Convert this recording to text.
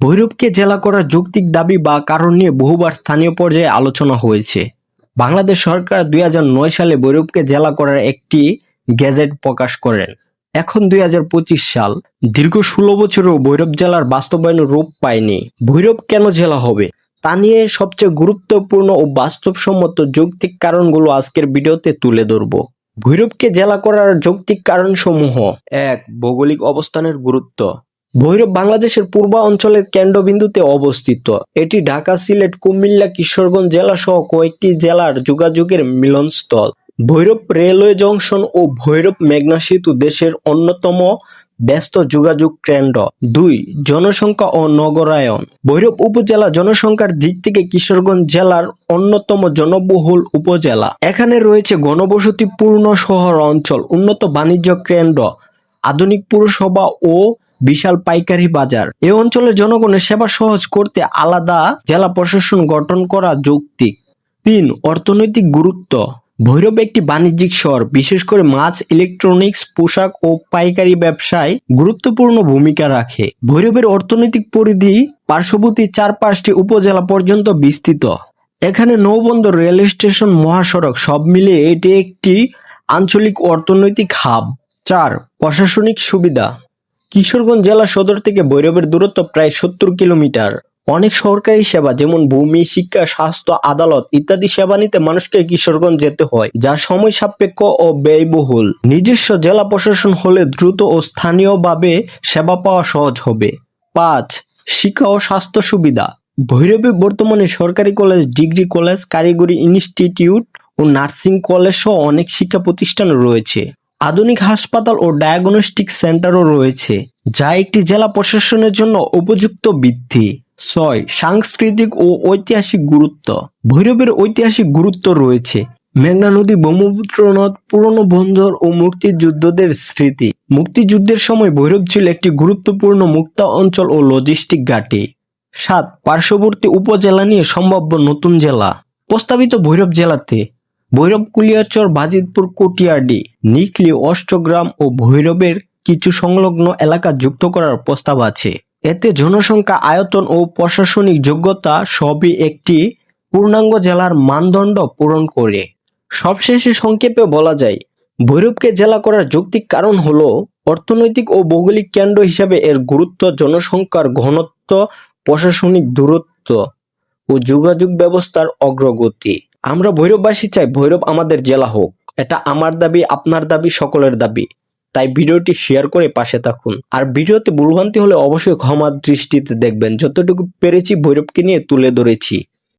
ভৈরবকে জেলা করার যৌক্তিক দাবি বা কারণ নিয়ে বহুবার স্থানীয় পর্যায়ে আলোচনা হয়েছে। বাংলাদেশ সরকার দুই হাজার নয় সালে ভৈরবকে জেলা করার একটি গেজেট প্রকাশ করেন। এখন দুই হাজার পঁচিশ সাল। দীর্ঘ ষোলো বছরেও ভৈরব জেলার বাস্তবায়ন রূপ পায়নি। ভৈরব কেন জেলা হবে? তা নিয়ে সবচেয়ে গুরুত্বপূর্ণ ও বাস্তবসম্মত যৌক্তিক কারণগুলো আজকের ভিডিওতে তুলে ধরব। ভৈরবকে জেলা করার যৌক্তিক কারণসমূহ। এক, ভৌগোলিক অবস্থানের গুরুত্ব। ভৈরব বাংলাদেশের পূর্ব অঞ্চলের কেন্দ্রবিন্দুতে অবস্থিত। এটি ঢাকা, সিলেট, কুমিল্লা, কিশোরগঞ্জ জেলা সহ কয়েকটি জেলার যোগাযোগের মিলনস্থল। ভৈরব রেলওয়ে জংশন ও ভৈরব মেঘনা সেতু দেশের অন্যতম ব্যস্ত যোগাযোগ কেন্দ্র। দুই, জনসংখ্যা ও নগরায়ন। ভৈরব উপজেলা জনসংখ্যার দিক থেকে কিশোরগঞ্জ জেলার অন্যতম জনবহুল উপজেলা। এখানে রয়েছে ঘনবসতিপূর্ণ শহর অঞ্চল, উন্নত বাণিজ্য কেন্দ্র, আধুনিক পুরসভা ও বিশাল পাইকারি বাজার। এ অঞ্চলের জনগণের সেবা সহজ করতে আলাদা জেলা প্রশাসন গঠন করা যৌক্তিক। তিন, অর্থনৈতিক গুরুত্ব। ভৈরব একটি বাণিজ্যিক শহর, বিশেষ করে মাছ ইলেকট্রনিক্স পোশাক ও পাইকারি ব্যবসায় গুরুত্বপূর্ণ ভূমিকা রাখে। ভৈরবের অর্থনৈতিক পরিধি পার্শ্ববর্তী চার পাঁচটি উপজেলা পর্যন্ত বিস্তৃত। এখানে নৌবন্দর, রেল স্টেশন, মহাসড়ক সব মিলিয়ে এটি একটি আঞ্চলিক অর্থনৈতিক হাব। চার, প্রশাসনিক সুবিধা। কিশোরগঞ্জ জেলা সদর থেকে ভৈরবের দূরত্ব প্রায় সত্তর কিলোমিটার। অনেক সরকারি সেবা, যেমন ভূমি, শিক্ষা, স্বাস্থ্য, আদালত ইত্যাদি সেবা নিতে মানুষকে কিশোরগঞ্জ যেতে হয় যা সময় সাপেক্ষ ও ব্যয়বহুল। নিজস্ব জেলা প্রশাসন হলে দ্রুত ও স্থানীয়ভাবে সেবা পাওয়া সহজ হবে। পাঁচ, শিক্ষা ও স্বাস্থ্য সুবিধা। ভৈরবে বর্তমানে সরকারি কলেজ, ডিগ্রি কলেজ, কারিগরি ইনস্টিটিউট ও নার্সিং কলেজ সহ অনেক শিক্ষা প্রতিষ্ঠান রয়েছে। আধুনিক হাসপাতাল ও ডায়াগনস্টিক সেন্টারও রয়েছে, যা একটি জেলা প্রশাসনের জন্য উপযুক্ত বৃদ্ধি। ছয়, সাংস্কৃতিক ও ঐতিহাসিক গুরুত্ব। ভৈরবের ঐতিহাসিক গুরুত্ব রয়েছে। মেঘনা নদী ব্রহ্মপুত্র নদ, পুরনো বন্দর ও মুক্তিযুদ্ধদের স্মৃতি। মুক্তিযুদ্ধের সময় ভৈরব ছিল একটি গুরুত্বপূর্ণ মুক্তা অঞ্চল ও লজিস্টিক ঘাঁটি। সাত, পার্শ্ববর্তী উপজেলা নিয়ে সম্ভাব্য নতুন জেলা। প্রস্তাবিত ভৈরব জেলাতে ভৈরব, কুলিয়াচর, বাজিতপুর, কটিয়াডি, নিকলি, অষ্টগ্রাম ও ভৈরবের কিছু সংলগ্ন এলাকা যুক্ত করার প্রস্তাব আছে। এতে জনসংখ্যা, আয়তন ও প্রশাসনিক যোগ্যতা সবই একটি পূর্ণাঙ্গ জেলার মানদণ্ড পূরণ করে। সবশেষে সংক্ষেপে বলা যায়, ভৈরবকে জেলা করার যৌক্তিক কারণ হল অর্থনৈতিক ও ভৌগোলিক কেন্দ্র হিসাবে এর গুরুত্ব, জনসংখ্যার ঘনত্ব, প্রশাসনিক দূরত্ব ও যোগাযোগ ব্যবস্থার অগ্রগতি। আমরা ভৈরববাসী চাই ভৈরব আমাদের জেলা হোক। এটা আমার দাবি, আপনার দাবি, সকলের দাবি। তাই ভিডিওটি শেয়ার করে পাশে থাকুন। আর ভিডিওতে ভুলভ্রান্তি হলে অবশ্যই ক্ষমার দৃষ্টিতে দেখবেন। যতটুকু পেরেছি, ভৈরবকে নিয়ে তুলে ধরেছি।